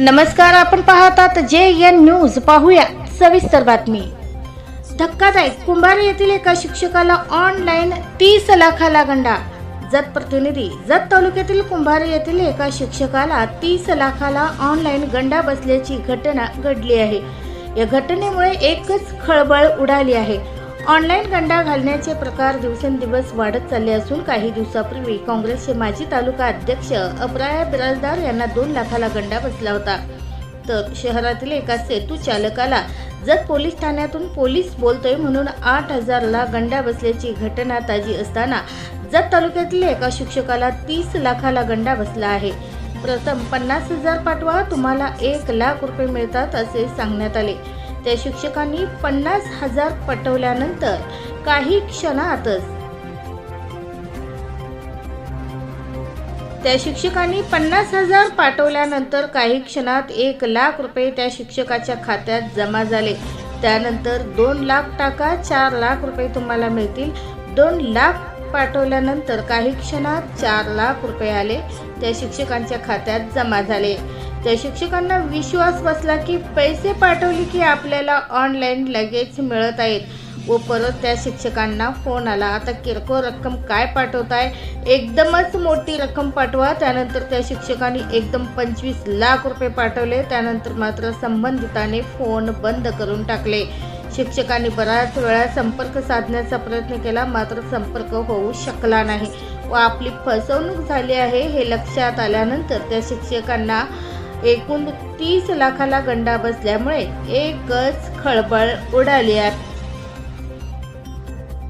नमस्कार आपण पाहतात जे एन न्यूज. पाहूया सविस्तर बातमी. धक्कादायक कुंभार येथील एका शिक्षकाला ऑनलाईन तीस लाखाला गंडा. जत प्रतिनिधी जत तालुक्यातील कुंभार येथील एका शिक्षकाला तीस लाखाला ऑनलाईन गंडा बसल्याची घटना घडली आहे. या घटनेमुळे एकच खळबळ उडाली आहे. ऑनलाईन गंडा घालण्याचे प्रकार दिवसेंदिवस वाढत चालले असून काही दिवसापूर्वी काँग्रेसचे माजी तालुका अध्यक्ष अप्राया बिराजदार यांना दोन लाखाला गंडा बसला होता. तर शहरातील एका सेतू चालकाला जत पोलीस ठाण्यातून पोलीस बोलतोय म्हणून आठ हजारला गंडा बसल्याची घटना ताजी असताना जत तालुक्यातील एका शिक्षकाला तीस लाखाला गंडा बसला आहे. प्रथम पन्नास हजार पाठवा तुम्हाला एक लाख रुपये मिळतात असे सांगण्यात आले. त्या शिक्षकांनी पन्नास हजार पटवल्यानंतर काही क्षणातच त्या शिक्षकांनी पन्नास हजार पाठवल्यानंतर काही क्षणात एक लाख रुपये त्या शिक्षकाच्या खात्यात जमा झाले. त्यानंतर दोन लाख टाका चार लाख रुपये तुम्हाला मिळतील. दोन लाख पाठवल्यानंतर काही क्षणात चार लाख रुपये आले. त्या शिक्षकांच्या खात्यात जमा झाले. त्या शिक्षकांना विश्वास बसला की पैसे पाठवले की आपल्याला ऑनलाईन लगेच मिळत आहेत. व परत त्या शिक्षकांना फोन आला आता किरकोळ रक्कम काय पाठवताय? एकदमच मोठी रक्कम पाठवा. त्यानंतर त्या शिक्षकांनी एकदम पंचवीस लाख रुपये पाठवले. त्यानंतर मात्र संबंधिताने फोन बंद करून टाकले. शिक्षकांनी बराच वेळा संपर्क साधण्याचा प्रयत्न केला मात्र संपर्क होऊ शकला नाही. व आपली फसवणूक झाली आहे हे लक्षात आल्यानंतर त्या शिक्षकांना एकूण तीस लाखाला गंडा बसल्यामुळे एकच खळबळ उडाली आहे.